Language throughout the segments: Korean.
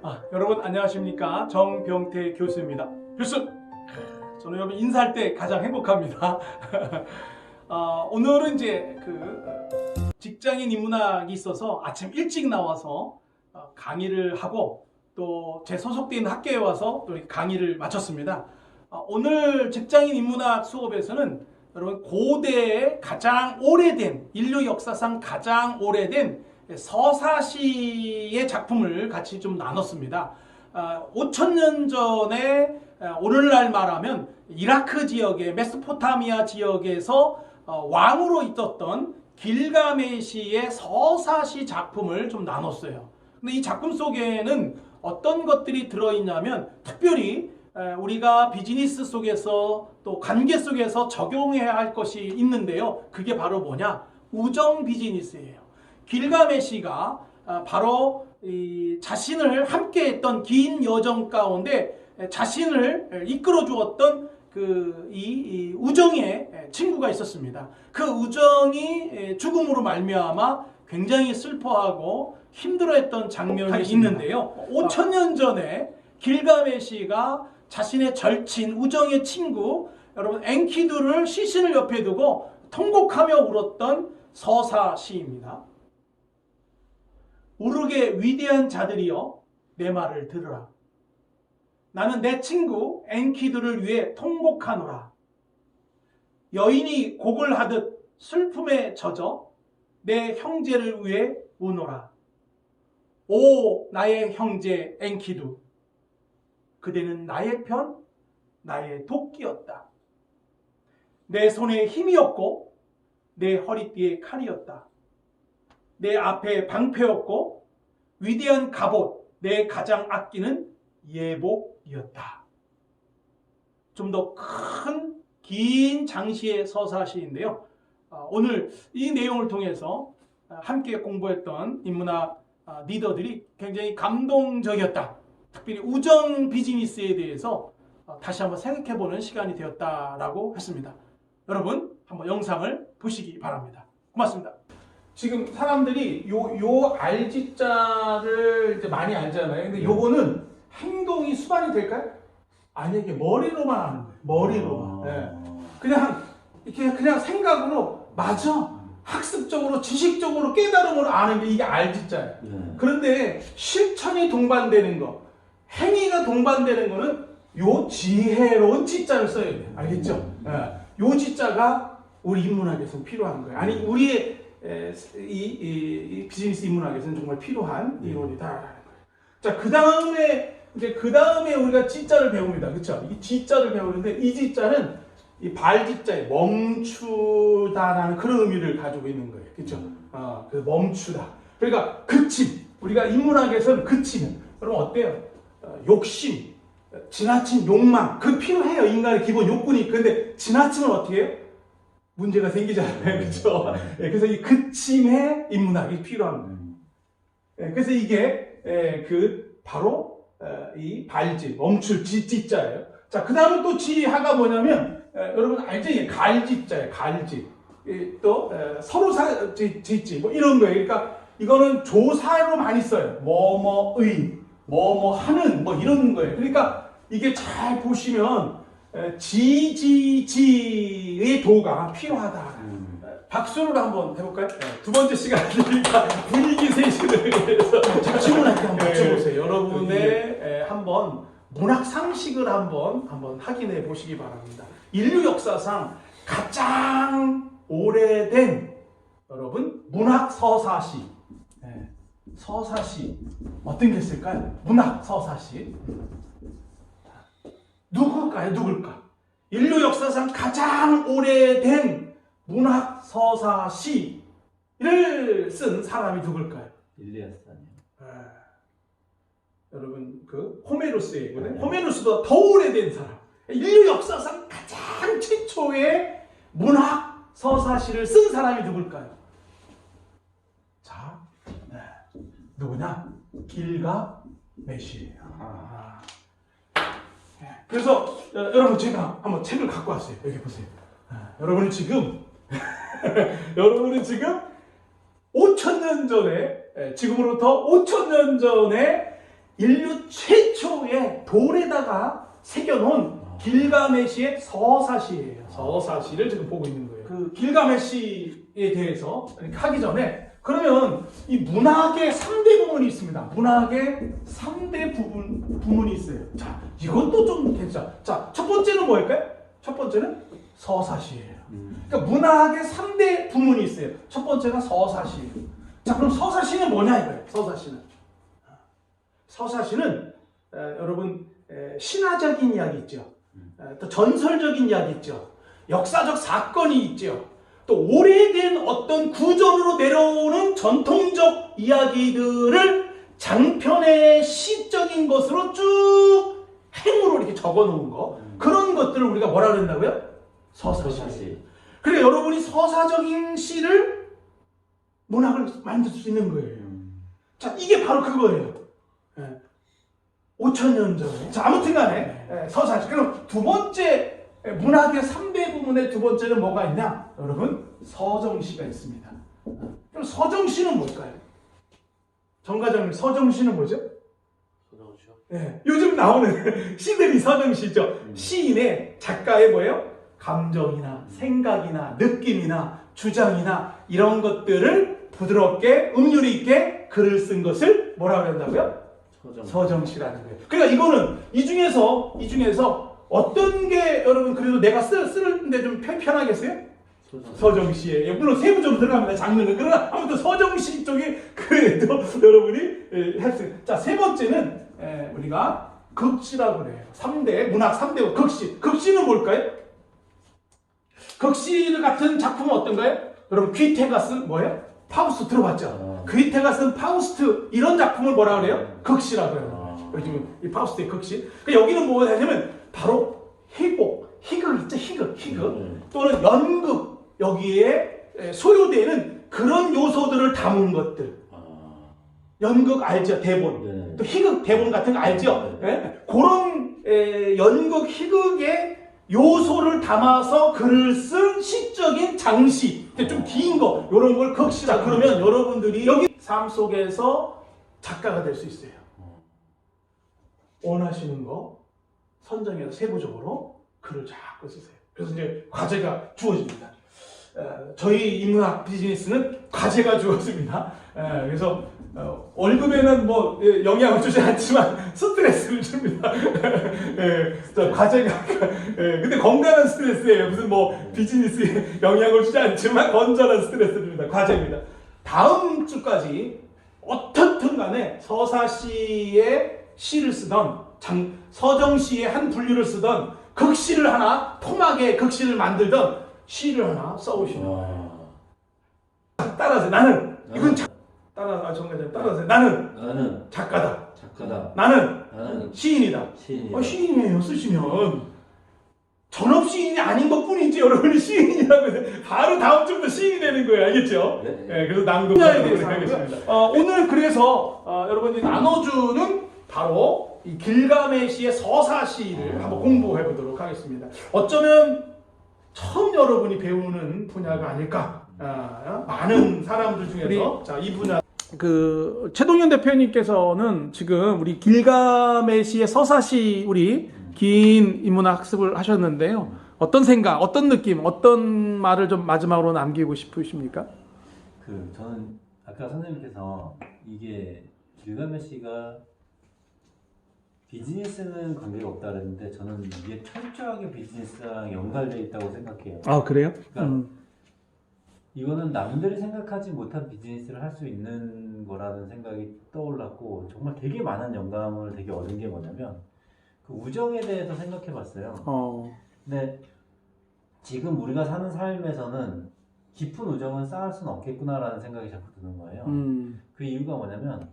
아, 여러분 안녕하십니까 정병태 교수입니다. 교수, 저는 여러분 인사할 때 가장 행복합니다. 어, 오늘은 이제 그 어, 직장인 인문학이 있어서 아침 일찍 나와서 어, 강의를 하고 또제 있는 학교에 와서 또 강의를 마쳤습니다. 어, 오늘 직장인 인문학 수업에서는 여러분 고대의 가장 오래된 인류 역사상 가장 오래된 서사시의 작품을 같이 좀 나눴습니다. 5천 년 전에 아, 오늘날 말하면 이라크 지역의 메소포타미아 지역에서 어, 왕으로 있었던 길가메시의 서사시 작품을 좀 나눴어요. 근데 이 작품 속에는 어떤 것들이 들어있냐면 특별히 에, 우리가 비즈니스 속에서 또 관계 속에서 적용해야 할 것이 있는데요. 그게 바로 뭐냐? 우정 비즈니스예요. 길가메시가 아, 바로 이 자신을 함께했던 긴 여정 가운데 자신을 이끌어 주었던 그 이 우정의 친구가 있었습니다. 그 우정이 죽음으로 말미암아 굉장히 슬퍼하고 힘들어했던 장면이 있는데요. 5천 년 전에 길가메시가 자신의 절친 우정의 친구 여러분 엔키두를 시신을 옆에 두고 통곡하며 울었던 서사시입니다. 우르게 위대한 자들이여 내 말을 들으라. 나는 내 친구 엔키드를 위해 통곡하노라. 여인이 곡을 하듯 슬픔에 젖어 내 형제를 위해 우노라. 오 나의 형제 엔키드 그대는 나의 편 나의 도끼였다. 내 손에 힘이었고 내 허리띠에 칼이었다. 내 앞에 방패였고 위대한 갑옷 내 가장 아끼는 예복이었다. 좀 더 큰 긴 장시의 서사시인데요. 아, 오늘 이 내용을 통해서 함께 공부했던 인문학 아, 리더들이 굉장히 감동적이었다. 특별히 우정 비즈니스에 대해서 어, 다시 한번 생각해보는 시간이 되었다라고 했습니다. 여러분 한번 영상을 보시기 바랍니다. 고맙습니다. 지금 사람들이 요, 요 알지자를 이제 많이 알잖아요. 근데 요거는 행동이 수반이 될까요? 아니, 이게 머리로만 하는 거예요. 머리로만. 예. 그냥, 이렇게 그냥 생각으로, 맞아. 학습적으로, 지식적으로, 깨달음으로 아는 게 이게 알지자예요. 네. 그런데 실천이 동반되는 거, 행위가 동반되는 거는 요 지혜로운 지자를 써야 돼요. 알겠죠? 예. 요 지자가 우리 인문학에서 필요한 거예요. 아니, 우리의 에, 이, 이, 이 비즈니스 인문학에서는 정말 필요한 이론이다라는 거예요. 자, 그 다음에 이제 그 다음에 우리가 지자를 배웁니다. 그렇죠? 이 지자를 배우는데 이 지자는 이 발지자에 멈추다라는 그런 의미를 가지고 있는 거예요. 그렇죠? 아, 그 멈추다. 그러니까 그침. 우리가 인문학에서는 그치는 여러분 어때요? 어, 욕심, 지나친 욕망, 그 필요해요. 인간의 기본 욕구니. 근데 지나치면 어떻게 해요? 문제가 생기잖아요. 그렇죠? 예, 그래서 이 그침의 인문학이 필요한 거예요. 예, 그래서 이게 예, 그 바로 어, 이 발지 멈출 지 지 자예요. 자, 그 다음에 또 지하가 뭐냐면 예, 여러분 알죠? 이게 갈지 자예요. 갈지. 예, 또 예, 서로 사 지, 지지 뭐 이런 거예요. 그러니까 이거는 조사로 많이 써요. 뭐뭐의 뭐뭐 하는 뭐 이런 거예요. 그러니까 이게 잘 보시면 에, 지지지의 도가 필요하다. 박수를 한번 해볼까요? 네, 두 번째 시간이니까 분위기 세신을 위해서 제가 질문할게 한번 맞춰보세요. 여러분의 에, 한번 문학 상식을 한번 한번 확인해 보시기 바랍니다. 인류 역사상 가장 오래된 여러분 문학 서사시 네, 서사시 어떤 게 있을까요? 문학 서사시 누굴까요? 누굴까? 인류 역사상 가장 오래된 문학 서사 시를 쓴 사람이 누굴까요? 일리아스 아니요. 아, 여러분 그 호메로스이거든요. 호메로스보다 더 오래된 사람. 인류 역사상 가장 최초의 문학 서사 시를 쓴 사람이 누굴까요? 자, 네. 누구냐? 길가 메시예요. 아. 네. 그래서 어, 여러분 제가 한번 책을 갖고 왔어요. 여기 보세요. 아, 여러분은 지금 여러분은 지금 5천 년 전에 예, 지금으로부터 5천 년 전에 인류 최초의 돌에다가 새겨놓은 길가메시의 서사시예요. 서사시를 지금 보고 있는 거예요. 그 길가메시에 대해서 하기 전에 그러면 이 문학의 3대 부문이 있습니다. 문학의 3대 부분, 부문이 있어요. 자, 이것도 좀 괜찮아. 자, 첫 번째는 뭐일까요? 첫 번째는 서사시예요. 그러니까 문학의 3대 부문이 있어요. 첫 번째가 서사시예요. 자, 그럼 서사시는 뭐냐 이거예요. 서사시는. 서사시는 에, 여러분 에, 신화적인 이야기 있죠. 에, 또 전설적인 이야기 있죠. 역사적 사건이 있죠. 또 오래된 어떤 구전으로 내려오는 전통적 이야기들을 장편의 시적인 것으로 쭉 행으로 이렇게 적어 놓은 거. 그런 것들을 우리가 뭐라 그런다고요? 서사시. 그래 여러분이 서사적인 시를 문학을 만들 수 있는 거예요. 자, 이게 바로 그거예요. 예. 5천 년 전에. 자, 아무튼 간에 예, 서사시. 그럼 두 번째 예, 문학의 3대 부문의 두 번째는 뭐가 있냐? 여러분, 서정시가 있습니다. 그럼 서정시는 뭘까요? 정과장님, 서정시는 뭐죠? 서정시요? 예, 요즘 나오는 시들이 서정시죠. 음. 시인의 작가의 뭐예요? 감정이나 생각이나 느낌이나 주장이나 이런 것들을 부드럽게 음률이 있게 글을 쓴 것을 뭐라고 한다고요? 서정. 서정시라는 거예요. 그러니까 이거는 이 중에서 이 중에서 어떤 게 여러분 그래도 내가 쓰, 쓰는데 좀 편, 편하겠어요? 서정. 서정시에 물론 세부적으로 들어갑니다 장르는 그러나 아무튼 서정시 쪽이 그래도 여러분이 할수 자세 번째는 에, 우리가 극시라고 그래요 3대 문학 3대 극시 극시는 뭘까요? 극시 같은 작품은 어떤가요? 여러분 귀테가 쓴 뭐예요? 파우스트 들어봤죠? 어. 귀테가 쓴 파우스트 이런 작품을 뭐라 그래요? 극시라고 해요 어. 요즘 이 파우스트의 극시 그러니까 여기는 뭐가 되냐면 바로 희곡 희극 있죠? 희극 희극. 음. 또는 연극. 여기에 소요되는 그런 요소들을 담은 것들. 아. 연극 알죠? 대본. 네. 또 희극 대본 같은 거 알죠? 예? 그런 에, 연극 희극의 요소를 담아서 글을 쓴 시적인 장시. 좀 긴 거. 이런 걸 극시다 그러면 여러분들이 여기 삶 속에서 작가가 될 수 있어요 원하시는 거 선정해서 세부적으로 글을 자꾸 쓰세요. 그래서 이제 과제가 주어집니다. 어, 저희 인문학 비즈니스는 과제가 주어집니다. 에, 그래서 어, 월급에는 뭐 예, 영향을 주지 않지만 스트레스를 줍니다. 예, 저 과제가 예, 근데 건강한 스트레스예요. 무슨 뭐 비즈니스에 영향을 주지 않지만 건전한 스트레스를 줍니다. 과제입니다. 다음 주까지 어떻든 간에 서사시의 시를 쓰던 장, 서정시의 한 분류를 쓰던 극시를 하나 토막의 극시를 만들던 시를 하나 써오시는 거예요. 와. 따라서 나는 이건 자, 따라 아 정가장 따라서 나는 나는 작가다. 작가다. 나는 나는 시인이다. 시인이다. 어, 시인이에요 쓰시면 전업 시인이 아닌 것 뿐이지 여러분이 시인이라고 해서 바로 다음 주부터 시인이 되는 거예요 알겠죠? 네. 네, 그래서 낭독 분야에 대해서 하겠습니다. 어, 오늘 그래서 어, 여러분들이 나눠주는 바로 이 길가메시의 서사시를 한번 공부해 보도록 하겠습니다. 어쩌면 처음 여러분이 배우는 분야가 아닐까. 아, 많은 사람들 중에서 자 이 분야. 그 최동현 대표님께서는 지금 우리 길가메시의 서사시 우리 긴 인문학 학습을 하셨는데요. 어떤 생각, 어떤 느낌, 어떤 말을 좀 마지막으로 남기고 싶으십니까? 그 저는 아까 선생님께서 이게 길가메시가 비즈니스는 관계가 없다 그랬는데 저는 이게 철저하게 비즈니스랑 연관되어 있다고 생각해요. 아 그래요? 그러니까 이거는 남들이 생각하지 못한 비즈니스를 할 수 있는 거라는 생각이 떠올랐고 정말 되게 많은 영감을 되게 얻은 게 뭐냐면 그 우정에 대해서 생각해 봤어요. 어, 근데 지금 우리가 사는 삶에서는 깊은 우정은 쌓을 수는 없겠구나라는 생각이 자꾸 드는 거예요. 음, 그 이유가 뭐냐면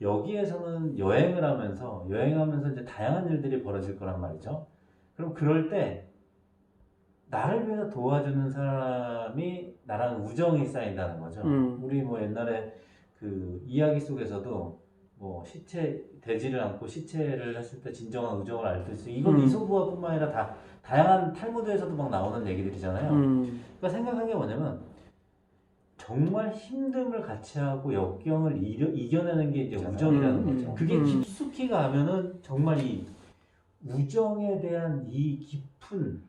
여기에서는 여행을 하면서 여행하면서 이제 다양한 일들이 벌어질 거란 말이죠. 그럼 그럴 때 나를 위해서 도와주는 사람이 나랑 우정이 쌓인다는 거죠. 음. 우리 뭐 옛날에 그 이야기 속에서도 뭐 시체 돼지를 안고 시체를 했을 때 진정한 우정을 알듯이 이건 음. 이소부화뿐만 아니라 다 다양한 탈무드에서도 막 나오는 얘기들이잖아요. 음, 그러니까 생각한 게 뭐냐면 정말 힘듦을 같이 하고 역경을 이겨, 이겨내는 게 이제. 우정이라는 음, 거죠. 음, 그게 음. 깊숙이 가면은 정말 이 우정에 대한 이 깊은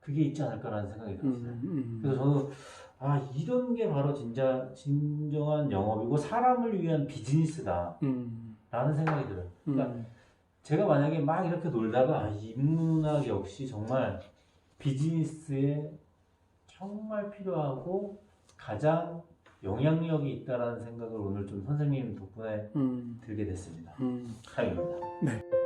그게 있지 않을까라는 생각이 들었어요. 음, 음. 그래서 저는 아 이런 게 바로 진짜 진정한 영업이고 사람을 위한 비즈니스다라는 음, 생각이 들어요. 그러니까 음, 제가 만약에 막 이렇게 놀다가 아, 인문학 역시 정말 비즈니스에 정말 필요하고 가장 영향력이 있다라는 생각을 오늘 좀 선생님 덕분에 음, 들게 됐습니다. 음. 사랑입니다.